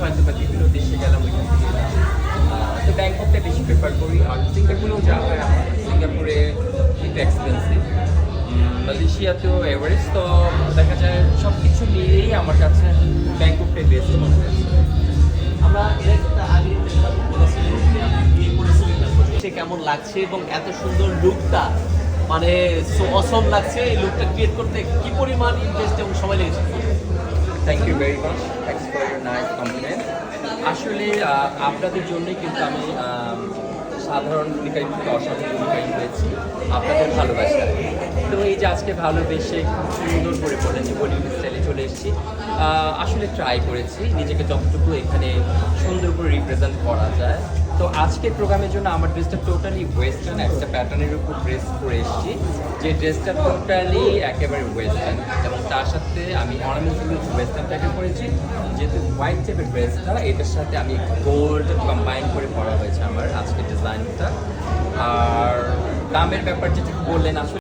হয়তো বা বিভিন্ন দেশে গেলাম ওইখান থেকে তো ব্যাংককটা বেশি প্রেফার করি। আর সিঙ্গাপুরেও যাওয়া হয় আমার। সিঙ্গাপুরে একটু এক্সপেন্সিভ মালয়েশিয়াতেও এভারেস্ট তো দেখা যায় সব কিছু মিলিয়েই আমার কাছে ব্যাংককটাই বেস্ট মনে হয়েছে আমরা কেমন লাগছে এবং এত সুন্দর লুকটা মানে অসম লাগছে এই লুকটা ক্রিয়েট করতে কি পরিমাণ ইন্টারেস্ট এবং সময় লেগেছে? Thank you very much thanks for আসলে আপনাদের জন্যই কিন্তু আমি সাধারণ ভূমিকায় থেকে অসাধারণ ভূমিকায় হয়েছি। আপনাদের ভালোবাসা। তো এই যে আজকে ভালোবেসে সুন্দর করে বলেছি, বলিউড স্টাইলে চলে এসেছি আসলে ট্রাই করেছি। নিজেকে যতটুকু এখানে সুন্দর করে রিপ্রেজেন্ট করা যায় তো আজকের প্রোগ্রামের জন্য আমার ড্রেসটা টোটালি ওয়েস্টার্ন একটা প্যাটার্নের উপর ড্রেস পরে এসেছি। যে ড্রেসটা টোটালি একেবারে ওয়েস্টার্ন এবং তার সাথে আমি অর্নামেন্টগুলো ওয়েস্টার্ন টাইপের করেছি যেহেতু হোয়াইট টাইপের ড্রেসটা এটার সাথে আমি গোল্ড কম্বাইন করে পরা হয়েছে আমার আজকের ডিজাইনটা আর দামের ব্যাপার যেটা বললেন, আসলে